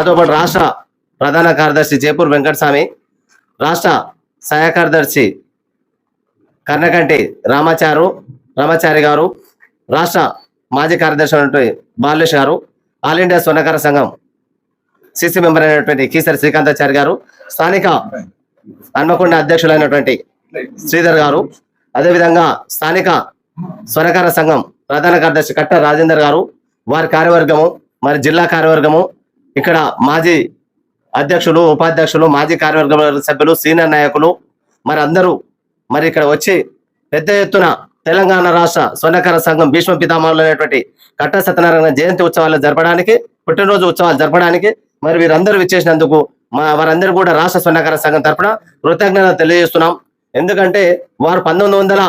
మాతో పాటు రాష్ట్ర ప్రధాన కార్యదర్శి జైపూర్ వెంకటస్వామి రాష్ట్ర సహాయ కార్యదర్శి కర్ణకంటి రామాచారు రామాచారి గారు రాష్ట్ర మాజీ కార్యదర్శి అయినటువంటి బాలేష్ గారు ఆల్ ఇండియా స్వర్ణకార సంఘం సిసి మెంబర్ అయినటువంటి కీసరి శ్రీకాంతాచారి గారు స్థానిక హన్మకొండ అధ్యక్షులైనటువంటి శ్రీధర్ గారు అదేవిధంగా స్థానిక స్వరకార సంఘం ప్రధాన కార్యదర్శి కట్ట రాజేందర్ గారు వారి కార్యవర్గము మరి జిల్లా కార్యవర్గము ఇక్కడ మాజీ అధ్యక్షులు ఉపాధ్యక్షులు మాజీ కార్యవర్గ సభ్యులు సీనియర్ నాయకులు మరి అందరూ మరి ఇక్కడ వచ్చి పెద్ద ఎత్తున తెలంగాణ రాష్ట్ర స్వర్ణకార సంఘం భీష్మ పితామహులు అనేటువంటి కట్ట సత్యనారాయణ జయంతి ఉత్సవాలు జరపడానికి పుట్టినరోజు ఉత్సవాలు జరపడానికి మరి వీరందరూ విచ్చేసినందుకు మా వారందరూ కూడా రాష్ట్ర స్వర్ణకార సంఘం తరపున కృతజ్ఞత తెలియజేస్తున్నాం. ఎందుకంటే వారు పంతొమ్మిది వందల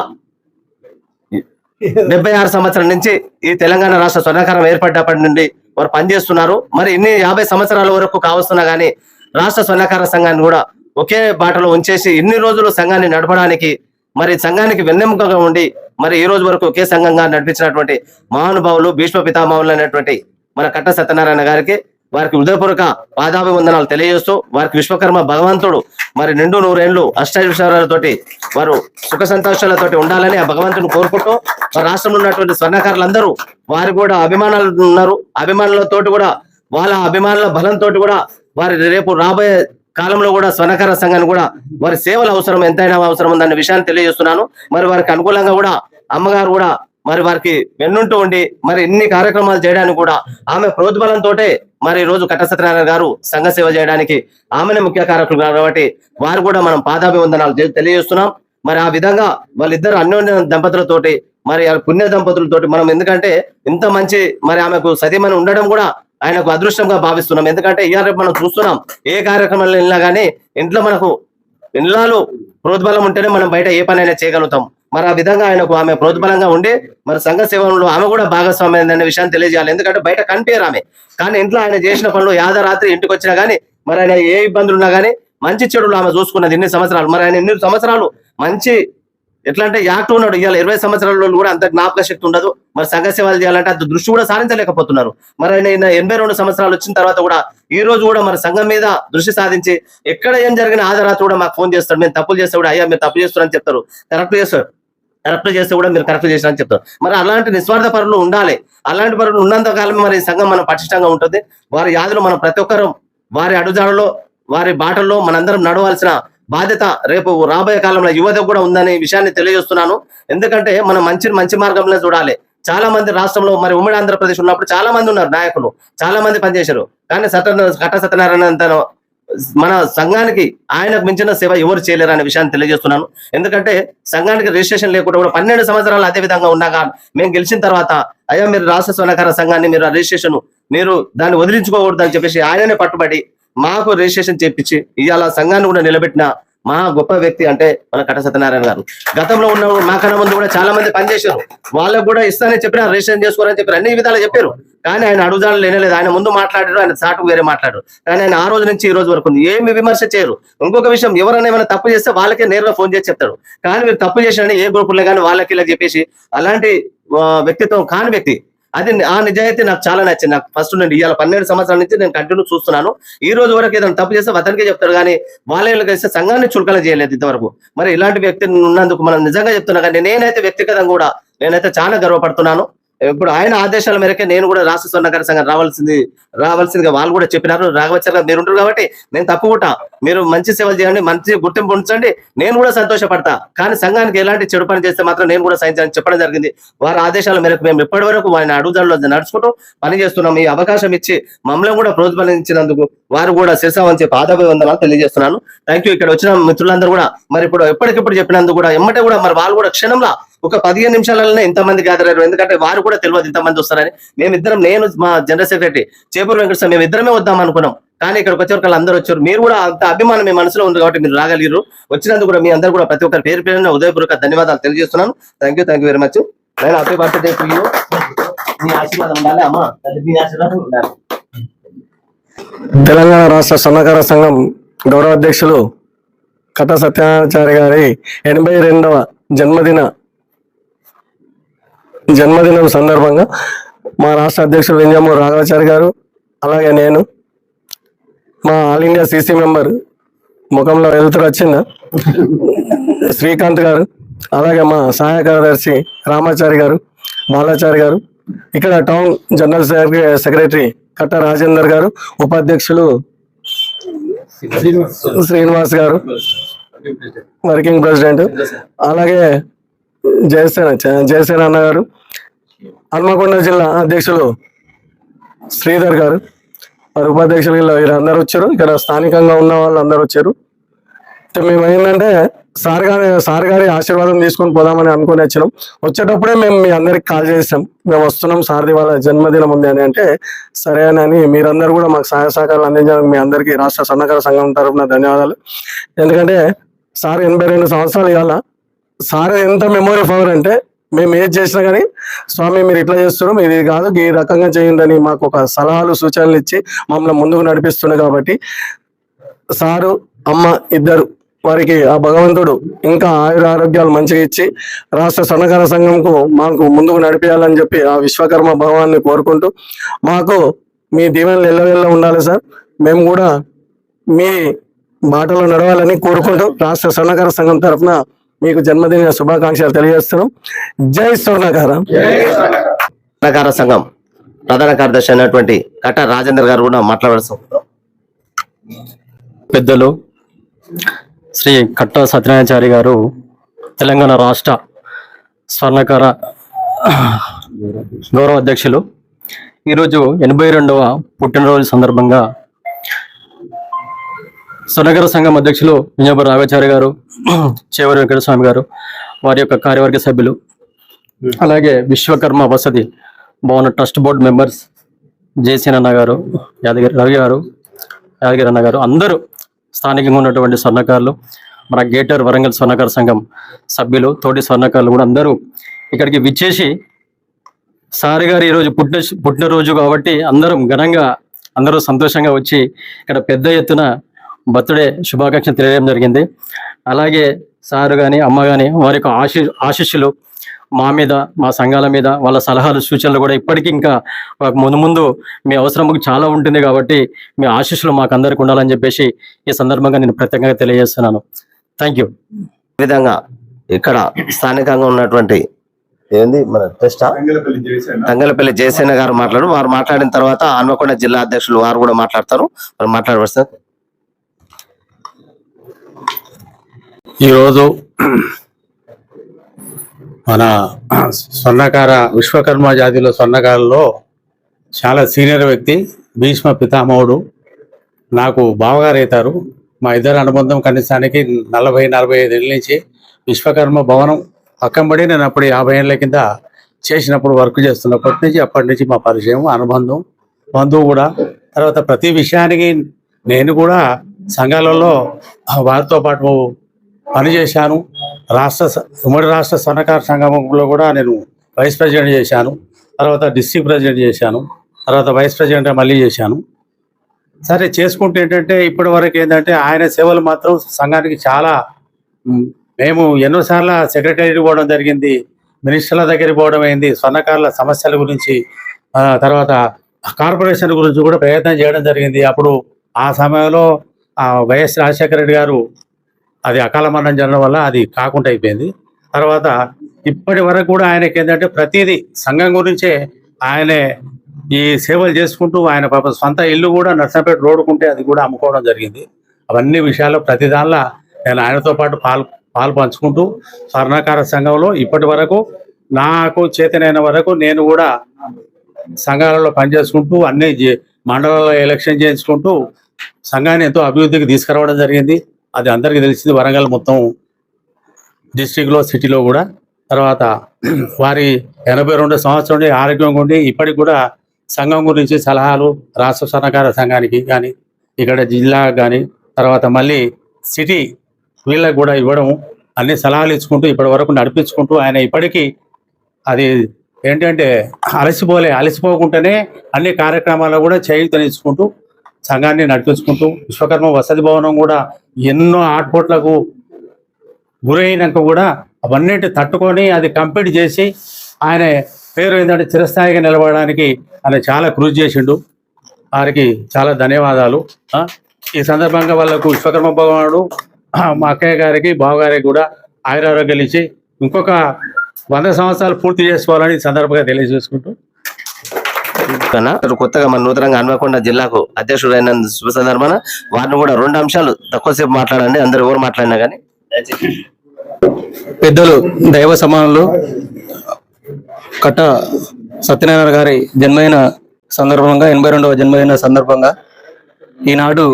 డెబ్బై ఆరు సంవత్సరం నుంచి ఈ తెలంగాణ రాష్ట్ర స్వర్ణకారం ఏర్పడ్డప్పటి నుండి వారు పనిచేస్తున్నారు. మరి ఇన్ని యాభై సంవత్సరాల వరకు కావస్తున్నా గానీ రాష్ట్ర స్వర్ణకార సంఘాన్ని కూడా ఒకే బాటలో ఉంచేసి ఇన్ని రోజులు సంఘాన్ని నడపడానికి మరి సంఘానికి వెన్నెముకగా ఉండి మరి ఈ రోజు వరకు ఒకే సంఘంగా నడిపించినటువంటి మహానుభావులు భీష్మ పితామహులు అనేటువంటి మన కట్ట సత్యనారాయణ గారికి వారికి హృదయపూర్వక పాదాభివందనాలు తెలియజేస్తూ వారికి విశ్వకర్మ భగవంతుడు మరి నిండు నూరేళ్ళు అష్టైశ్వర్యాలతోటి వారు సుఖ సంతోషాలతోటి ఉండాలని ఆ భగవంతుని కోరుకుంటూ మన రాష్ట్రంలో ఉన్నటువంటి స్వర్ణకారులందరూ వారు కూడా అభిమానాలు ఉన్నారు. అభిమానులతోటి కూడా వాళ్ళ అభిమానుల బలంతో కూడా వారి రేపు రాబోయే కాలంలో కూడా స్వర్ణకార సంఘాన్ని కూడా వారి సేవల అవసరం ఎంతైనా అవసరం ఉందన్న విషయాన్ని తెలియజేస్తున్నాను. మరి వారికి అనుకూలంగా కూడా అమ్మగారు కూడా మరి వారికి వెన్నుంటూ ఉండి మరి ఎన్ని కార్యక్రమాలు చేయడానికి కూడా ఆమె ప్రోద్బలంతో మరి ఈ రోజు కట్ట సత్యనారాయణ గారు సంఘ సేవ చేయడానికి ఆమెనే ముఖ్య కారకులు కాబట్టి వారు కూడా మనం పాదాభివందనాలు తెలియజేస్తున్నాం. మరి ఆ విధంగా వాళ్ళిద్దరు అన్యోన్య దంపతులతోటి మరి ఆ పుణ్య దంపతులతోటి మనం ఎందుకంటే ఇంత మంచి మరి ఆమెకు సతీమణి ఉండడం కూడా ఆయనకు అదృష్టంగా భావిస్తున్నాం. ఎందుకంటే ఇవాళ మనం చూస్తున్నాం. ఏ కార్యక్రమాలు వెళ్ళినా కానీ ఇంట్లో మనకు ఇళ్ళలో ప్రోద్బలం ఉంటేనే మనం బయట ఏ పనైనా చేయగలుగుతాం. మరి ఆ విధంగా ఆయనకు ఆమె ప్రోత్బలంగా ఉండి మరి సంఘ సేవలో ఆమె కూడా భాగస్వామ్యం అనే విషయాన్ని తెలియజేయాలి. ఎందుకంటే బయట కనిపించారు ఆమె. కానీ ఇంట్లో ఆయన చేసిన పనులు యాదరాత్రి ఇంటికి వచ్చినా కానీ మరి ఆయన ఏ ఇబ్బందులు ఉన్నా కానీ మంచి చెడులు ఆమె చూసుకున్నది ఇన్ని సంవత్సరాలు. మరి ఆయన ఎన్ని సంవత్సరాలు మంచి ఎట్లా అంటే యాక్టివ్ ఉన్నాడు. ఇవాళ ఇరవై సంవత్సరాలలో కూడా అంత జ్ఞాపక శక్తి ఉండదు. మరి సంఘ సేవలు చేయాలంటే అంత దృష్టి కూడా సాధించలేకపోతున్నారు మరి ఆయన ఎనభై రెండు సంవత్సరాలు వచ్చిన తర్వాత కూడా ఈ రోజు కూడా మరి సంఘం మీద దృష్టి సాధించి ఎక్కడ ఏం జరిగిన ఆధారాలు కూడా మాకు ఫోన్ చేస్తాడు. మేము తప్పులు చేస్తే కూడా అయ్యా మీరు తప్పు చేస్తున్నారని చెప్తారు. కరెక్ట్ చేస్తారు కరెక్ట్ చేస్తే కూడా మీరు కరెక్ట్ చేసినా అని చెప్తారు. మరి అలాంటి నిస్వార్థ పరులు ఉండాలి. అలాంటి పరులు ఉన్నంత కాలం మరి సంఘం మనం పటిష్టంగా ఉంటుంది. వారి యాదులు మనం ప్రతి ఒక్కరూ వారి అడుగుజాడలో వారి బాటల్లో మనందరం నడవాల్సిన బాధ్యత రేపు రాబోయే కాలంలో యువత కూడా ఉందనే విషయాన్ని తెలియజేస్తున్నాను. ఎందుకంటే మనం మంచి మంచి మార్గంలో చూడాలి. చాలా మంది రాష్ట్రంలో మరి ఉమ్మడి ఆంధ్రప్రదేశ్ ఉన్నప్పుడు చాలా మంది ఉన్నారు నాయకులు. చాలా మంది పనిచేశారు. కానీ సత్య కట్ట సత్యనారాయణ తను మన సంఘానికి ఆయనకు మించిన సేవ ఎవరు చేయలేరు అనే విషయాన్ని తెలియజేస్తున్నాను. ఎందుకంటే సంఘానికి రిజిస్ట్రేషన్ లేకుండా కూడా పన్నెండు సంవత్సరాలు అదే విధంగా ఉన్నాగా. మేము గెలిచిన తర్వాత అయ్యా మీరు రాష్ట్ర స్వర్ణకార సంఘాన్ని మీరు రిజిస్ట్రేషన్ మీరు దాన్ని వదిలించుకోకూడదు అని చెప్పేసి ఆయననే పట్టుబడి మాకు రిజిస్ట్రేషన్ చేపించి ఇవాళ సంఘాన్ని కూడా నిలబెట్టిన మహా గొప్ప వ్యక్తి అంటే మన కట సత్యనారాయణ గారు. గతంలో ఉన్న మాకన్నా ముందు కూడా చాలా మంది పనిచేశారు. వాళ్ళకు కూడా ఇస్తానని చెప్పిన రిజిస్ట్రేషన్ చేసుకోరని చెప్పారు అన్ని విధాలు చెప్పారు. కానీ ఆయన అడుగుదాడు లేనలేదు. ఆయన ముందు మాట్లాడారు ఆయన సాటుకు వేరే మాట్లాడారు. కానీ ఆయన ఆ రోజు నుంచి ఈ రోజు వరకు ఏమి విమర్శ చేయరు. ఇంకొక విషయం ఎవరైనా ఏమైనా తప్పు చేస్తే వాళ్ళకే నేరుగా ఫోన్ చేసి చెప్తారు కానీ మీరు తప్పు చేసిన ఏ గ్రూపుల్లో కానీ వాళ్ళకి ఇలా చెప్పేసి అలాంటి వ్యక్తిత్వం కాని వ్యక్తి అది ఆ నిజాయితీ నాకు చాలా నచ్చింది. నాకు ఫస్ట్ నుండి ఇవాళ పన్నెండు సంవత్సరాల నుంచి నేను కంటిన్యూ చూస్తున్నాను. ఈ రోజు వరకు ఏదైనా తప్పు చేస్తే అతనికే చెప్తాడు కానీ వాళ్ళకి కలిస్తే సంఘాన్ని చులకన చేయలేదు ఇంతవరకు. మరి ఇలాంటి వ్యక్తి ఉన్నందుకు మనం నిజంగా చెప్తున్నా కానీ నేనైతే వ్యక్తిగతంగా కూడా నేనైతే చాలా గర్వపడుతున్నాను. ఇప్పుడు ఆయన ఆదేశాల మేరకే నేను కూడా రాష్ట్ర స్వర్ణకార సంఘం రావాల్సింది రావాల్సిందిగా వాళ్ళు కూడా చెప్పినారు. రాఘవచ్చర్ గారు మీరు ఉంటారు కాబట్టి నేను తప్పుకుంటా. మీరు మంచి సేవలు చేయండి మంచి గుర్తింపు ఉంచండి. నేను కూడా సంతోషపడతా. కానీ సంఘానికి ఎలాంటి చెడు పని చేస్తే మాత్రం నేను కూడా సహించాలని చెప్పడం జరిగింది. వారి ఆదేశాల మేరకు మేము ఇప్పటి వరకు ఆయన అడుగుదలలో నడుచుకుంటూ పని చేస్తున్నాం ఈ అవకాశం ఇచ్చి మమ్మల్ని కూడా ప్రోత్సహించినందుకు వారు కూడా శిరసావని చెప్పి ఆదాభివందనాలు తెలియజేస్తున్నాను. థ్యాంక్ యూ ఇక్కడ వచ్చిన మిత్రులందరూ కూడా మరి ఇప్పుడు ఎప్పటికిప్పుడు చెప్పినందుకు కూడా ఎమ్మటే కూడా మరి వాళ్ళు కూడా క్షణంలో ఒక పదిహేను నిమిషాలలోనే ఇంతమంది గ్యాదర్ అయ్యారు. ఎందుకంటే వారు కూడా తెలియదు ఇంతమంది వస్తారని. మేమిద్దరం నేను మా జనరల్ సెక్రటరీ చేపూరు వెంకటేశ్వర మేము ఇద్దరమే వద్దాం అనుకున్నాం. కానీ ఇక్కడికి వచ్చే వాళ్ళు అందరూ వచ్చారు. మీరు కూడా అంత అభిమానం మీ మనసులో ఉంది కాబట్టి మీరు రాగలిగారు వచ్చినందుకు కూడా మీ అందరూ కూడా ప్రతి ఒక్కరి పేరు పేరున ఉదయపూర్వక ధన్యవాదాలు తెలియజేస్తున్నాను. Thank you thank you very much నేను హ్యాపీ బర్త్డే టు యూ మీ ఆశీర్వాదం ఉండాలి అమ్మా. మీ ఆశీర్వాదం ఉండాలి. తెలంగాణ రాష్ట్ర సన్నకార సంఘం గౌరవ అధ్యక్షులు కథ సత్యనారాయణాచార్య గారి ఎనభై రెండవ జన్మదిన జన్మదినం సందర్భంగా మా రాష్ట్ర అధ్యక్షుడు వెంజమూరు రాఘవాచారి గారు అలాగే నేను మా ఆల్ ఇండియా సీసీ మెంబర్ ముఖంలో వెలుతురు వచ్చిందా శ్రీకాంత్ గారు అలాగే మా సహాయ కార్యదర్శి రామాచారి గారు బాలాచారి గారు ఇక్కడ టౌన్ జనరల్ సెక్రటరీ కట్ట రాజేందర్ గారు ఉపాధ్యక్షులు శ్రీనివాస్ గారు వర్కింగ్ ప్రెసిడెంట్ అలాగే జయసేన జయసేన అన్న గారు హన్మకొండ జిల్లా అధ్యక్షులు శ్రీధర్ గారు. వారి ఉపాధ్యక్షులు వీళ్ళందరూ వీరందరూ వచ్చారు. ఇక్కడ స్థానికంగా ఉన్న వాళ్ళు అందరూ వచ్చారు. అయితే మేము ఏంటంటే సార్ గారి సార్ గారి ఆశీర్వాదం తీసుకొని పోదామని అనుకుని వచ్చినాం. వచ్చేటప్పుడే మేము మీ అందరికి కాల్ చేసాం. మేము వస్తున్నాం సార్ది వాళ్ళ జన్మదినం ఉంది అని అంటే సరే అని మీరందరూ కూడా మాకు సహాయ సహకారాలు అందించడానికి మీ అందరికీ రాష్ట్ర సన్నకార సంఘం తరఫున ధన్యవాదాలు. ఎందుకంటే సార్ ఎనభై రెండు సంవత్సరాలు ఇవాళ సార్ ఎంత మెమొరీ పవర్ అంటే మేము ఏది చేసినా కానీ స్వామి మీరు ఇట్లా చేస్తున్నాం ఇది కాదు ఈ రకంగా చేయండి అని మాకు ఒక సలహాలు సూచనలు ఇచ్చి మమ్మల్ని ముందుకు నడిపిస్తున్నాయి కాబట్టి సారు అమ్మ ఇద్దరు వారికి ఆ భగవంతుడు ఇంకా ఆయుర ఆరోగ్యాలు మంచిగా ఇచ్చి రాష్ట్ర సన్నకార సంఘంకు మాకు ముందుకు నడిపించాలని చెప్పి ఆ విశ్వకర్మ భగవాన్ని కోరుకుంటూ మాకు మీ దీవెనలు ఎల్లవెల్ల ఉండాలి సార్. మేము కూడా మీ బాటలో నడవాలని కోరుకుంటూ రాష్ట్ర సన్నకార సంఘం తరఫున మీకు జన్మదిన శుభాకాంక్షలు తెలియజేస్తున్నాం. జై స్వర్ణకార. స్వర్ణకార. సంఘం ప్రధాన కార్యదర్శి అయినటువంటి కట్ట రాజేందర్ గారు కూడా మాట్లాడాల్సి పెద్దలు శ్రీ కట్ట సత్యనారాయణచారి గారు తెలంగాణ రాష్ట్ర స్వర్ణకార గౌరవ అధ్యక్షులు. ఈరోజు ఎనభై రెండవ పుట్టినరోజు సందర్భంగా స్వర్ణకర సంఘం అధ్యక్షులు విజయపుర రాగాచార్య గారు చేవరి వెంకటస్వామి గారు వారి యొక్క కార్యవర్గ సభ్యులు అలాగే విశ్వకర్మ వసతి భవన ట్రస్ట్ బోర్డు మెంబర్స్ జేసీ అన్న గారు యాదగిరి రవి గారు యాదగిరి అన్న గారు అందరూ స్థానికంగా ఉన్నటువంటి స్వర్ణకారులు మన గేటర్ వరంగల్ స్వర్ణకార సంఘం సభ్యులు తోటి స్వర్ణకారులు కూడా అందరూ ఇక్కడికి విచ్చేసి సార్ గారు ఈరోజు పుట్టిన పుట్టినరోజు కాబట్టి అందరం ఘనంగా అందరూ సంతోషంగా వచ్చి ఇక్కడ పెద్ద ఎత్తున బర్త్డే శుభాకాంక్షలు తెలియడం జరిగింది. అలాగే సారు కానీ అమ్మ కానీ వారి యొక్క ఆశీ ఆశీస్సులు మా మీద మా సంఘాల మీద వాళ్ళ సలహాలు సూచనలు కూడా ఇప్పటికీ ఇంకా మాకు ముందు ముందు మీ అవసరం చాలా ఉంటుంది కాబట్టి మీ ఆశీస్సులు మాకు అందరికి ఉండాలని చెప్పేసి ఈ సందర్భంగా నేను ప్రత్యేకంగా తెలియజేస్తున్నాను. థ్యాంక్ యూ ఈ విధంగా ఇక్కడ స్థానికంగా ఉన్నటువంటి ఏంది? మన టెస్టా తంగలపల్లి జయసేన. గారు మాట్లాడు. వారు మాట్లాడిన తర్వాత హన్మకొండ జిల్లా అధ్యక్షులు వారు కూడా మాట్లాడతారు. వారు మాట్లాడవచ్చు ఈరోజు మన స్వర్ణకార విశ్వకర్మ జాతిలో స్వర్ణకారులో చాలా సీనియర్ వ్యక్తి భీష్మ పితామహుడు. నాకు బావగారు అవుతారు. మా ఇద్దరు అనుబంధం కనీసానికి నలభై నలభై ఐదు ఏళ్ళ నుంచి విశ్వకర్మ భవనం అక్కంబడి నేను అప్పుడు యాభై ఏళ్ళ కింద చేసినప్పుడు వర్క్ చేస్తున్నప్పటి నుంచి అప్పటి నుంచి మా పరిచయం అనుబంధం బంధువు కూడా. తర్వాత ప్రతి విషయానికి నేను కూడా సంఘాలలో వారితో పాటు పనిచేశాను. రాష్ట్ర ఉమ్మడి రాష్ట్ర సహకార సంఘంలో కూడా నేను వైస్ ప్రెసిడెంట్ చేశాను. తర్వాత డిస్ట్రిక్ట్ ప్రెసిడెంట్ చేశాను. తర్వాత వైస్ ప్రెసిడెంట్ మళ్ళీ చేశాను. సరే చేసుకుంటే ఏంటంటే ఇప్పటి వరకు ఏంటంటే ఆయన సేవలు మాత్రం సంఘానికి చాలా మేము ఎన్నోసార్లు సెక్రటరీ పోవడం జరిగింది. మినిస్టర్ల దగ్గరికి పోవడం అయింది. స్వర్ణకారుల సమస్యల గురించి తర్వాత కార్పొరేషన్ గురించి కూడా ప్రయత్నం చేయడం జరిగింది. అప్పుడు ఆ సమయంలో ఆ వైఎస్ రాజశేఖర రెడ్డి గారు అది అకాల మరణం జరగడం వల్ల అది కాకుండా అయిపోయింది. తర్వాత ఇప్పటి వరకు కూడా ఆయనకి ఏంటంటే ప్రతిదీ సంఘం గురించే ఆయనే ఈ సేవలు చేసుకుంటూ ఆయన పాప సొంత ఇల్లు కూడా నర్సంపేట రోడ్డుకుంటే అది కూడా అమ్ముకోవడం జరిగింది. అవన్నీ విషయాల్లో ప్రతి దానిలో నేను ఆయనతో పాటు పాలు పాలు పంచుకుంటూ స్వర్ణకార సంఘంలో ఇప్పటి వరకు నాకు చేతనైన వరకు నేను కూడా సంఘాలలో పనిచేసుకుంటూ అన్ని జే- మండలాల్లో ఎలక్షన్ చేయించుకుంటూ సంఘాన్ని ఎంతో అభివృద్ధికి తీసుకురావడం జరిగింది. అది అందరికీ తెలిసింది. వరంగల్ మొత్తం డిస్టిక్లో సిటీలో కూడా. తర్వాత వారి ఎనభై రెండు సంవత్సరం నుండి ఆరోగ్యంగా ఉండి ఇప్పటికి కూడా సంఘం గురించి సలహాలు రాష్ట్ర సహకార సంఘానికి కానీ ఇక్కడ జిల్లా కానీ తర్వాత మళ్ళీ సిటీ వీళ్ళకి కూడా ఇవ్వడం అన్ని సలహాలు ఇచ్చుకుంటూ ఇప్పటి వరకు నడిపించుకుంటూ ఆయన ఇప్పటికీ అది ఏంటంటే అలసిపోలే అలసిపోకుండానే అన్ని కార్యక్రమాలు కూడా చేయుతనిచ్చుకుంటూ సంఘాన్ని నడిపించుకుంటూ విశ్వకర్మ వసతి భవనం కూడా ఎన్నో ఆట్పోట్లకు గురైనాక కూడా అవన్నిటి తట్టుకొని అది కంప్లీట్ చేసి ఆయన పేరు ఏంటంటే చిరస్థాయిగా నిలబడడానికి ఆయన చాలా కృషి చేసిండు. వారికి చాలా ధన్యవాదాలు. ఈ సందర్భంగా వాళ్ళకు విశ్వకర్మ భగవానుడు మా అక్కయ్య గారికి బావగారికి కూడా ఆయురారోగ్యాలు ఇచ్చి ఇంకొక వంద సంవత్సరాలు పూర్తి చేసుకోవాలని సందర్భంగా తెలియజేసుకుంటూ కన్నా కొత్తగా మన నూతనంగా హన్మకొండ జిల్లాకు అధ్యక్షుడైన శుభ సందర్భాన వారిని కూడా రెండు అంశాలు తక్కువసేపు మాట్లాడండి అందరు ఎవరు మాట్లాడినా కానీ పెద్దలు దైవ సమానులు కట్ట సత్యనారాయణ గారి జన్మదిన సందర్భంగా ఎనభై రెండవ జన్మదిన సందర్భంగా ఈనాడు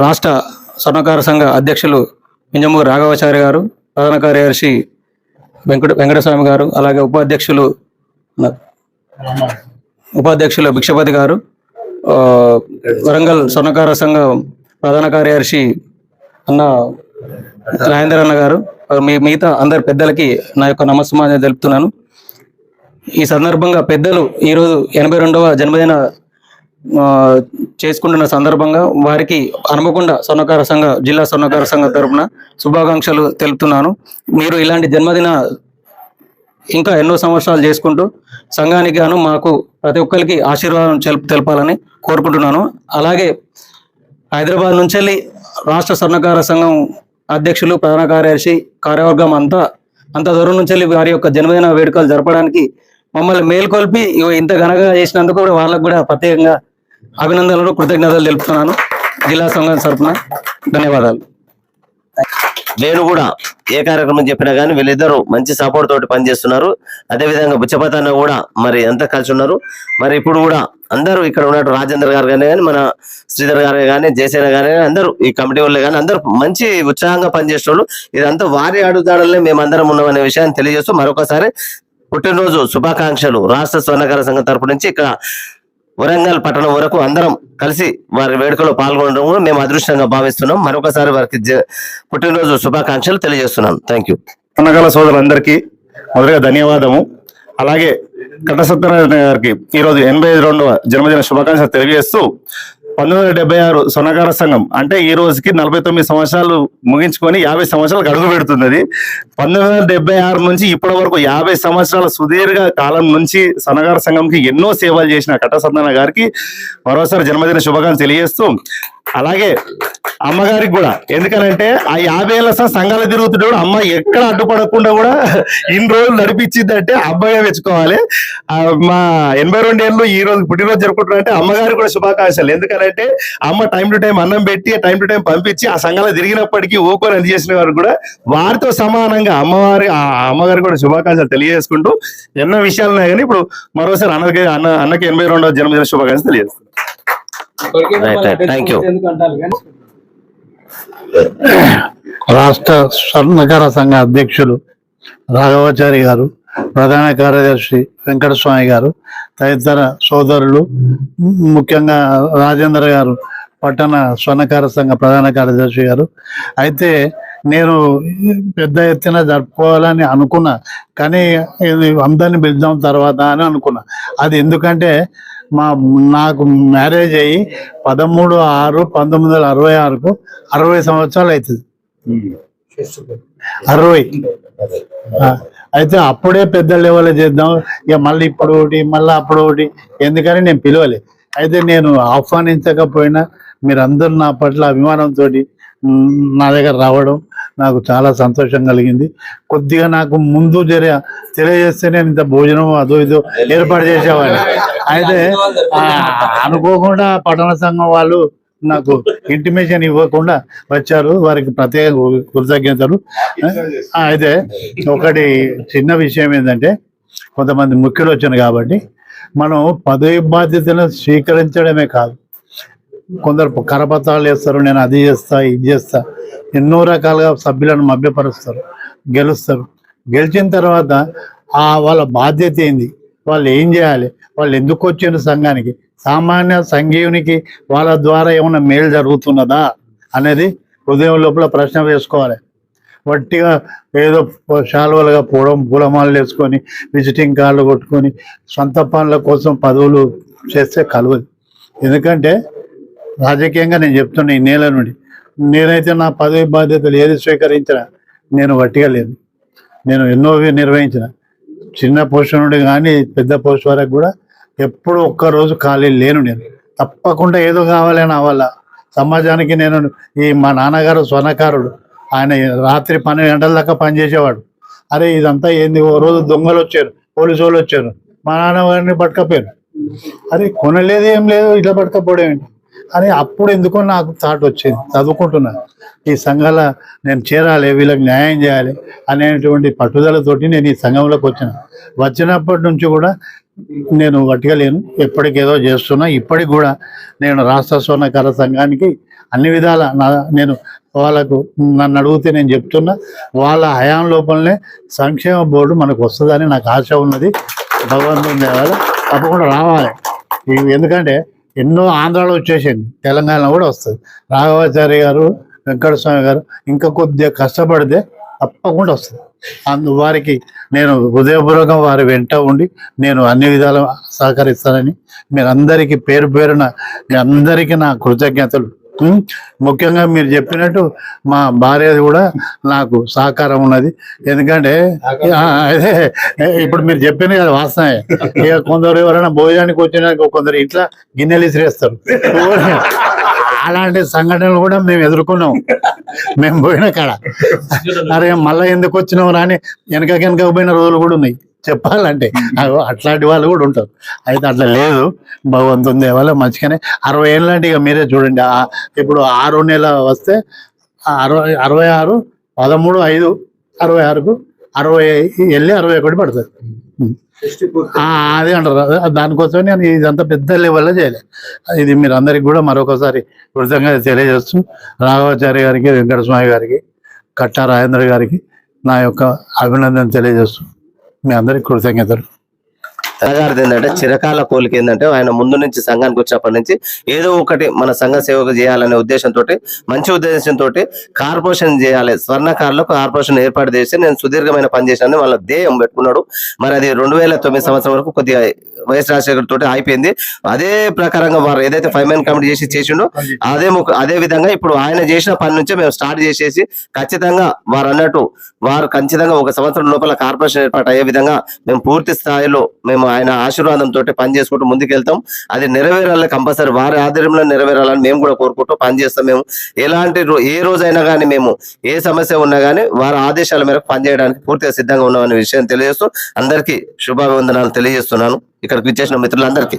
రాష్ట్ర స్వర్ణకార సంఘ అధ్యక్షులు మింజమూరు రాఘవాచార్య గారు ప్రధాన కార్యదర్శి వెంకట వెంకటస్వామి గారు అలాగే ఉపాధ్యక్షులు ఉపాధ్యక్షులు భిక్షపతి గారు వరంగల్ స్వర్ణకార సంఘం ప్రధాన కార్యదర్శి అన్న రాజేందర్ అన్న గారు మీ మిగతా అందరి పెద్దలకి నా యొక్క నమస్కారం తెలుపుతున్నాను. ఈ సందర్భంగా పెద్దలు ఈరోజు ఎనభై రెండవ జన్మదిన చేసుకుంటున్న సందర్భంగా వారికి హనుమకొండ స్వర్ణకార సంఘ జిల్లా స్వర్ణకార సంఘ తరపున శుభాకాంక్షలు తెలుపుతున్నాను. మీరు ఇలాంటి జన్మదిన ఇంకా ఎన్నో సంవత్సరాలు చేసుకుంటూ సంఘానికి గాను మాకు ప్రతి ఒక్కరికి ఆశీర్వాదం తెలపాలని కోరుకుంటున్నాను. అలాగే హైదరాబాద్ నుంచి వెళ్ళి రాష్ట్ర స్వర్ణకార సంఘం అధ్యక్షులు ప్రధాన కార్యదర్శి కార్యవర్గం అంతా అంత దూరం నుంచి వెళ్ళి వారి యొక్క జన్మదిన వేడుకలు జరపడానికి మమ్మల్ని మేల్కొల్పి ఇంత ఘనంగా చేసినందుకు కూడా వాళ్ళకు కూడా ప్రత్యేకంగా అభినందనలు కృతజ్ఞతలు తెలుపుతున్నాను. జిల్లా సంఘం తరఫున ధన్యవాదాలు. నేను కూడా ఏ కార్యక్రమం చెప్పినా కానీ వీళ్ళిద్దరూ మంచి సపోర్ట్ తోటి పనిచేస్తున్నారు. అదే విధంగా బుచ్చపతన్న కూడా మరి అంతా కలిసి ఉన్నారు. మరి ఇప్పుడు కూడా అందరూ ఇక్కడ ఉన్నట్టు రాజేంద్ర గారు కానీ కానీ మన శ్రీధర్ గారు కానీ జయసేన గారు కానీ అందరూ ఈ కమిటీ వాళ్ళు కానీ అందరూ మంచి ఉత్సాహంగా పనిచేసేవాళ్ళు ఇదంతా వారి అడుగుదాడలే మేమందరం ఉన్నామనే విషయాన్ని తెలియజేస్తూ మరొకసారి పుట్టినరోజు శుభాకాంక్షలు రాష్ట్ర స్వర్ణకార సంఘం తరపు నుంచి ఇక్కడ వరంగల్ పట్టణం వరకు అందరం కలిసి వారి వేడుకలో పాల్గొనడం మేము అదృష్టంగా భావిస్తున్నాం. మరొకసారి వారికి జ- పుట్టినరోజు శుభాకాంక్షలు తెలియజేస్తున్నాను థ్యాంక్ యూ సన్నకాల సోదరులందరికీ మొదటగా ధన్యవాదము. అలాగే కట్ట సత్యనారాయణ గారికి ఈరోజు ఎనభై రెండవ జన్మదిన శుభాకాంక్షలు తెలియజేస్తూ పంతొమ్మిది వందల డెబ్బై ఆరు సొన్నకార సంఘం. అంటే ఈ రోజుకి నలభై తొమ్మిది సంవత్సరాలు ముగించుకొని యాభై సంవత్సరాలకు అడుగు పెడుతున్నది పంతొమ్మిది వందల డెబ్బై ఆరు నుంచి ఇప్పటి వరకు యాభై సంవత్సరాల సుదీర్ఘ కాలం నుంచి సన్నగార సంఘంకి ఎన్నో సేవలు చేసిన కట్టసందన గారికి మరోసారి జన్మదిన శుభాకాంక్షలు తెలియజేస్తూ అలాగే అమ్మగారికి కూడా. ఎందుకనంటే ఆ యాభై ఏళ్ళ స- సంఘాలు తిరుగుతుంటే కూడా అమ్మ ఎక్కడ అడ్డుపడకుండా కూడా ఇన్ని రోజులు నడిపించిందంటే అబ్బాయి మెచ్చుకోవాలి. మా ఎనభై రెండు ఏళ్ళు ఈ రోజు పుట్టినరోజు జరుపుకుంటున్నారంటే అమ్మగారికి కూడా శుభాకాంక్షలు. ఎందుకనంటే అమ్మ టైం టు టైం అన్నం పెట్టి టైం టు టైం పంపించి ఆ సంఘాలు తిరిగినప్పటికీ ఓకోని అందజేసిన వారు కూడా వారితో సమానంగా అమ్మవారి ఆ అమ్మగారికి కూడా శుభాకాంక్షలు తెలియజేసుకుంటూ ఎన్నో విషయాలున్నాయి కానీ ఇప్పుడు మరోసారి అన్నకి అన్న అన్నకి ఎనభై రెండవ జన్మదిన శుభాకాంక్షలు తెలియజేస్తున్నాను రాష్ట్ర స్వర్ణకార సంఘ అధ్యక్షులు రాఘవాచారి గారు ప్రధాన కార్యదర్శి వెంకటస్వామి గారు తదితర సోదరులు ముఖ్యంగా రాజేంద్ర గారు పట్టణ స్వర్ణకార సంఘ ప్రధాన కార్యదర్శి గారు. అయితే నేను పెద్ద ఎత్తున జరుపుకోవాలని అనుకున్నా కానీ అందరిని పిలుద్దాం తర్వాత అని అనుకున్నా. అది ఎందుకంటే మా నాకు మ్యారేజ్ అయ్యి పదమూడు ఆరు పంతొమ్మిది వందల అరవై ఆరుకు అరవై సంవత్సరాలు అవుతుంది. అరవై. అయితే అప్పుడే పెద్ద లెవెల్ చేద్దాం? ఇక మళ్ళీ ఇప్పుడు ఒకటి మళ్ళీ అప్పుడు ఒకటి. ఎందుకని నేను పిలవలే. అయితే నేను ఆహ్వానించకపోయినా మీరందరూ నా పట్ల అభిమానంతో నా దగ్గర రావడం నాకు చాలా సంతోషం కలిగింది. కొద్దిగా నాకు ముందు జర తెలియజేస్తే నేను ఇంత భోజనం అదో ఇదో ఏర్పాటు చేసేవాడిని. అయితే అనుకోకుండా పట్టణ సంఘం వాళ్ళు నాకు ఇంటిమేషన్ ఇవ్వకుండా వచ్చారు. వారికి ప్రత్యేక కృతజ్ఞతలు. అయితే ఒకటి చిన్న విషయం ఏంటంటే కొంతమంది ముఖ్యులు వచ్చారు కాబట్టి మనం పదవి బాధ్యతను స్వీకరించడమే కాదు. కొందరు కరపత్రాలు వేస్తారు నేను అది చేస్తా ఇది చేస్తా. ఎన్నో రకాలుగా సభ్యులను మభ్యపరుస్తారు గెలుస్తారు. గెలిచిన తర్వాత ఆ వాళ్ళ బాధ్యత ఏంది? వాళ్ళు ఏం చేయాలి? వాళ్ళు ఎందుకు వచ్చారు సంఘానికి? సామాన్య సంఘీయునికి వాళ్ళ ద్వారా ఏమైనా మేలు జరుగుతున్నదా అనేది ఉదయం లోపల ప్రశ్న వేసుకోవాలి. వట్టిగా ఏదో శాలువలుగా పూడం పూలమాలలు వేసుకొని విజిటింగ్ కార్డులు కొట్టుకొని సొంత పనుల కోసం పదవులు చేస్తే కలవదు ఎందుకంటే రాజకీయంగా నేను చెప్తున్నా ఈ నేల నుండి. నేనైతే నా పదవి బాధ్యతలు ఏది స్వీకరించిన నేను వట్టిగా లేదు. నేను ఎన్నో నిర్వహించిన. చిన్న పోస్ట్ నుండి కానీ పెద్ద పోస్ట్ వరకు కూడా ఎప్పుడు ఒక్క రోజు ఖాళీ లేను నేను. తప్పకుండా ఏదో కావాలని అవ్వాల సమాజానికి నేను ఈ మా నాన్నగారు స్వర్ణకారుడు. ఆయన రాత్రి పన్నెండు గంటల దాకా పనిచేసేవాడు అరే ఇదంతా ఏంది? ఓ రోజు దొంగలు వచ్చారు పోలీసు వాళ్ళు వచ్చారు. మా నాన్నగారిని పట్టుకపోయారు. అరే కొనలేదు ఏం లేదు ఇట్లా పట్టుకపోవడం ఏంటి? అని అప్పుడు ఎందుకో నాకు థాట్ వచ్చింది. చదువుకుంటున్నాను ఈ సంఘాల నేను చేరాలి వీళ్ళకి న్యాయం చేయాలి అనేటువంటి పట్టుదలతోటి నేను ఈ సంఘంలోకి వచ్చిన. వచ్చినప్పటి నుంచి కూడా నేను వట్టిగలేను ఎప్పటికేదో చేస్తున్నా. ఇప్పటికి కూడా నేను రాష్ట్ర స్వర్ణకార సంఘానికి అన్ని విధాల నా నేను వాళ్ళకు నన్ను అడిగితే నేను చెప్తున్నా. వాళ్ళ హయాం లోపలనే సంక్షేమ బోర్డు మనకు వస్తుందని నాకు ఆశ ఉన్నది. భగవంతుని దేవాలి తప్పకుండా రావాలి. ఎందుకంటే ఎన్నో ఆంధ్రాలో వచ్చేసింది. తెలంగాణ కూడా వస్తుంది. రాఘవాచార్య గారు వెంకటస్వామి గారు ఇంకా కొద్దిగా కష్టపడితే తప్పకుండా వస్తుంది. అందు వారికి నేను హృదయపూర్వకంగా వారి వెంట ఉండి నేను అన్ని విధాలు సహకరిస్తానని మీరందరికీ పేరు పేరున మీ అందరికీ నా కృతజ్ఞతలు? ముఖ్యంగా మీరు చెప్పినట్టు మా భార్య కూడా నాకు సహకారం ఉన్నది. ఎందుకంటే అదే ఇప్పుడు మీరు చెప్పింది కదా వాస్తవే ఇక కొందరు ఎవరైనా భోజనానికి వచ్చినాక కొందరు ఇట్లా గిన్నెలు ఇసిరేస్తారు. అలాంటి సంఘటనలు కూడా మేము ఎదుర్కొన్నాం. మేము పోయిన కాడ. అరే మళ్ళీ ఎందుకు వచ్చినావు రాని వెనక వెనక పోయిన రోజులు కూడా ఉన్నాయి. చెప్పాలంటే అట్లాంటి వాళ్ళు కూడా ఉంటారు. అయితే అట్లా లేదు. భగవంతుని దేవాల మంచిగానే. అరవై ఏళ్ళంటే ఇక మీరే చూడండి. ఇప్పుడు ఆరు నెల వస్తే అరవై అరవై ఆరు పదమూడు ఐదు అరవై ఆరుకు అరవై వెళ్ళి అరవై ఒకటి పడుతుంది. అదే అంటారు. దానికోసమే నేను ఇదంతా పెద్ద లెవెల్లో చేయలేదు ఇది మీరు అందరికి కూడా మరొకసారి కృతంగా తెలియజేస్తూ రాఘవాచార్య గారికి వెంకటస్వామి గారికి కట్టా రాజేంద్ర గారికి నా యొక్క అభినందన తెలియజేస్తూ మీ అందరికి కృతజ్ఞతలు. తెలంగాణది ఏంటంటే చిరకాల కోలిక ఏంటంటే ఆయన ముందు నుంచి సంఘానికి వచ్చినప్పటి నుంచి ఏదో ఒకటి మన సంఘ సేవకు చేయాలనే ఉద్దేశంతో మంచి ఉద్దేశంతో కార్పొరేషన్ చేయాలి. స్వర్ణకారులకు కార్పొరేషన్ ఏర్పాటు చేసి నేను సుదీర్ఘమైన పని వాళ్ళ ధ్యేయం పెట్టుకున్నాడు. మరి అది రెండు వేల తొమ్మిది సంవత్సరం వరకు కొద్దిగా వైఎస్ రాజశేఖర్ తోటి అయిపోయింది అదే ప్రకారంగా వారు ఏదైతే ఫైవ్ మ్యాన్ కమిటీ చేసి చేసిండో అదే అదే విధంగా ఇప్పుడు ఆయన చేసిన పని నుంచే మేము స్టార్ట్ చేసేసి ఖచ్చితంగా వారు అన్నట్టు వారు ఖచ్చితంగా ఒక సంవత్సరం లోపల కార్పొరేషన్ ఏర్పాటు అయ్యే విధంగా మేము పూర్తి స్థాయిలో మేము ఆయన ఆశీర్వాదంతో పని చేసుకుంటూ ముందుకెళ్తాం. అది నెరవేరాలి కంపల్సరీ వారి ఆధ్వర్యంలో నెరవేరాలని మేము కూడా కోరుకుంటూ పనిచేస్తాం మేము. ఎలాంటి ఏ రోజైనా కానీ మేము ఏ సమస్య ఉన్నా కానీ వారి ఆదేశాల మేరకు పనిచేయడానికి పూర్తిగా సిద్ధంగా ఉన్నామనే విషయం తెలియజేస్తూ అందరికీ శుభాభివందనాలు తెలియజేస్తున్నాను. ఇక్కడికి విచ్చేసిన మిత్రులందరికీ.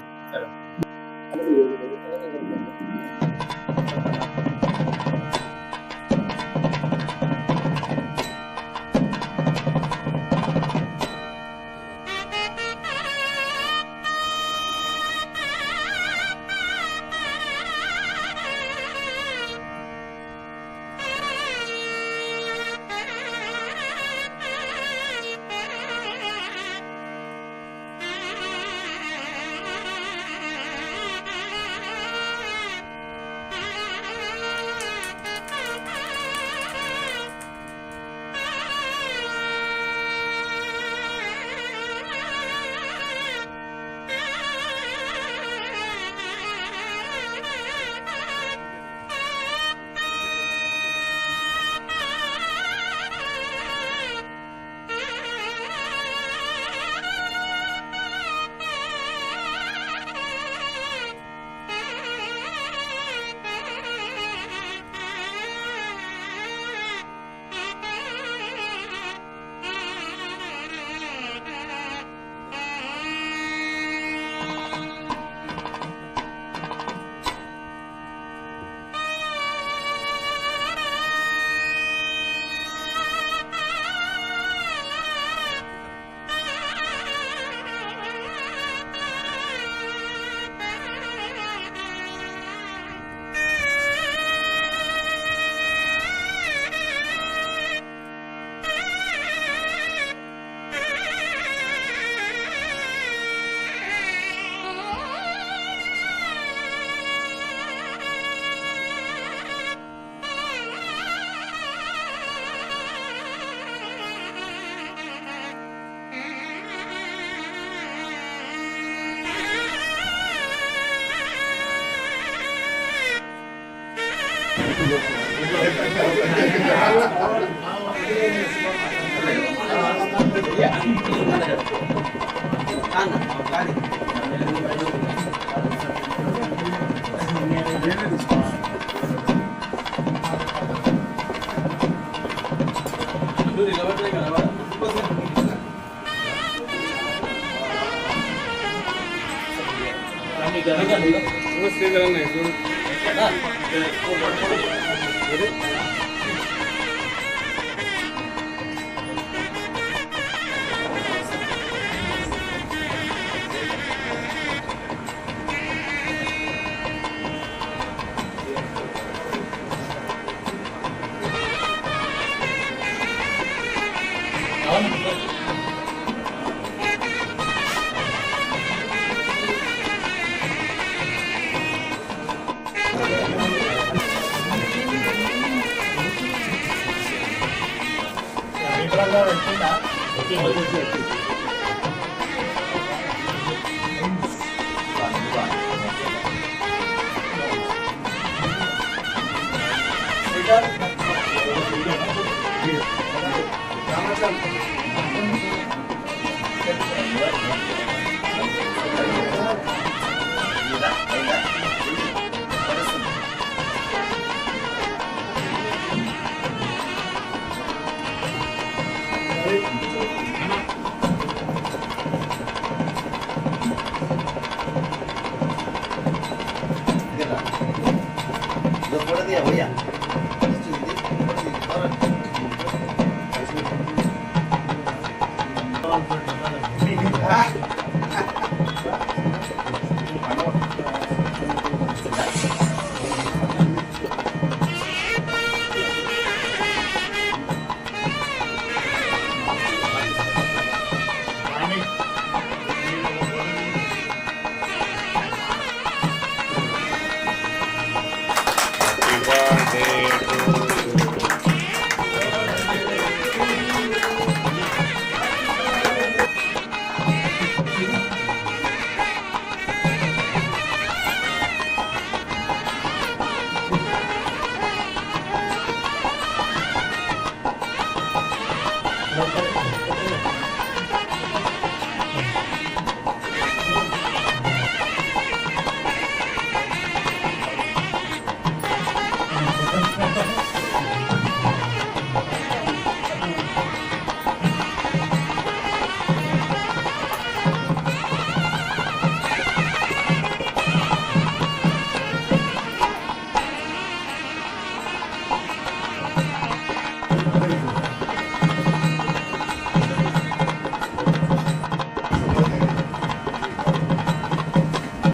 Terus dia jalan naik turun.